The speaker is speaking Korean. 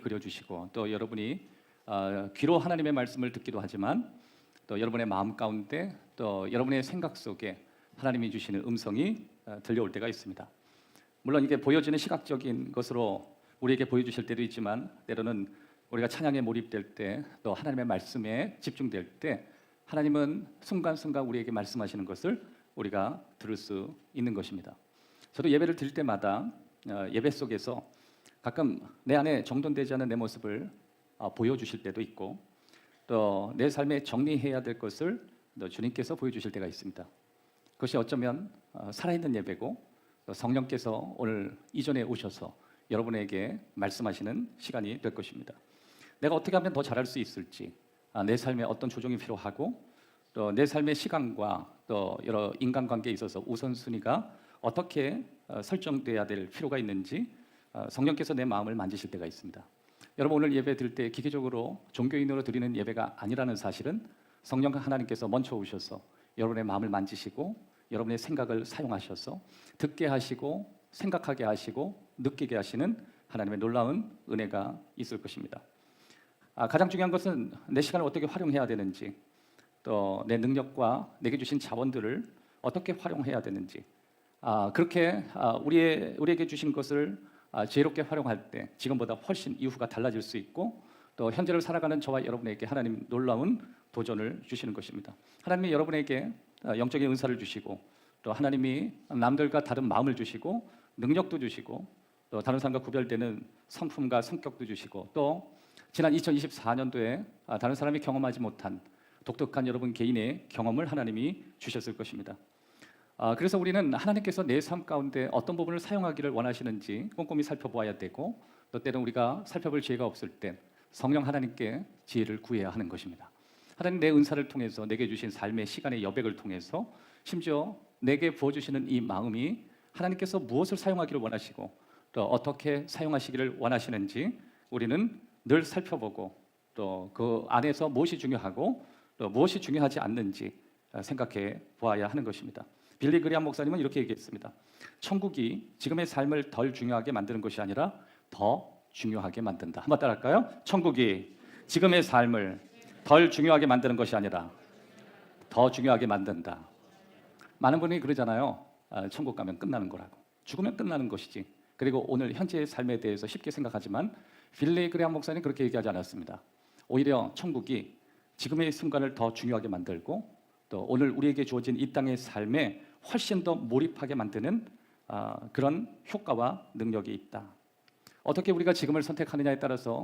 그려주시고 또 여러분이 어, 귀로 하나님의 말씀을 듣기도 하지만 또 여러분의 마음 가운데 또 여러분의 생각 속에 하나님이 주시는 음성이 어, 들려올 때가 있습니다. 물론 이게 보여지는 시각적인 것으로 우리에게 보여주실 때도 있지만 때로는 우리가 찬양에 몰입될 때 또 하나님의 말씀에 집중될 때 하나님은 순간순간 우리에게 말씀하시는 것을 우리가 들을 수 있는 것입니다. 저도 예배를 드릴 때마다 어, 예배 속에서 가끔 내 안에 정돈되지 않은 내 모습을 어, 보여주실 때도 있고 또 내 삶에 정리해야 될 것을 또 주님께서 보여주실 때가 있습니다. 그것이 어쩌면 어, 살아있는 예배고 또 성령께서 오늘 이전에 오셔서 여러분에게 말씀하시는 시간이 될 것입니다. 내가 어떻게 하면 더 잘할 수 있을지, 아, 내 삶에 어떤 조정이 필요하고 또 내 삶의 시간과 또 여러 인간관계에 있어서 우선순위가 어떻게 어, 설정돼야 될 필요가 있는지 어, 성령께서 내 마음을 만지실 때가 있습니다. 여러분 오늘 예배 드릴 때 기계적으로 종교인으로 드리는 예배가 아니라는 사실은 성령 하나님께서 먼저 오셔서 여러분의 마음을 만지시고 여러분의 생각을 사용하셔서 듣게 하시고 생각하게 하시고 느끼게 하시는 하나님의 놀라운 은혜가 있을 것입니다. 아, 가장 중요한 것은 내 시간을 어떻게 활용해야 되는지 또 내 능력과 내게 주신 자원들을 어떻게 활용해야 되는지 아, 그렇게 아, 우리의 우리에게 주신 것을 아, 지혜롭게 활용할 때 지금보다 훨씬 이후가 달라질 수 있고 또 현재를 살아가는 저와 여러분에게 하나님 놀라운 도전을 주시는 것입니다. 하나님이 여러분에게 아, 영적인 은사를 주시고 또 하나님이 남들과 다른 마음을 주시고 능력도 주시고 또 다른 사람과 구별되는 성품과 성격도 주시고 또 지난 2024년도에 아, 다른 사람이 경험하지 못한 독특한 여러분 개인의 경험을 하나님이 주셨을 것입니다. 아, 그래서 우리는 하나님께서 내 삶 가운데 어떤 부분을 사용하기를 원하시는지 꼼꼼히 살펴보아야 되고 또 때는 우리가 살펴볼 지혜가 없을 때 성령 하나님께 지혜를 구해야 하는 것입니다. 하나님 내 은사를 통해서 내게 주신 삶의 시간의 여백을 통해서 심지어 내게 부어 주시는 이 마음이 하나님께서 무엇을 사용하기를 원하시고 또 어떻게 사용하시기를 원하시는지 우리는 늘 살펴보고 또 그 안에서 무엇이 중요하고 또 무엇이 중요하지 않는지 생각해 보아야 하는 것입니다. 빌리 그리암 목사님은 이렇게 얘기했습니다. 천국이 지금의 삶을 덜 중요하게 만드는 것이 아니라 더 중요하게 만든다. 한번 따라할까요? 천국이 지금의 삶을 덜 중요하게 만드는 것이 아니라 더 중요하게 만든다. 많은 분이 그러잖아요. 아, 천국 가면 끝나는 거라고. 죽으면 끝나는 것이지. 그리고 오늘 현재의 삶에 대해서 쉽게 생각하지만 빌리 그리암 목사님 그렇게 얘기하지 않았습니다. 오히려 천국이 지금의 순간을 더 중요하게 만들고 또 오늘 우리에게 주어진 이 땅의 삶에 훨씬 더 몰입하게 만드는 아, 그런 효과와 능력이 있다. 어떻게 우리가 지금을 선택하느냐에 따라서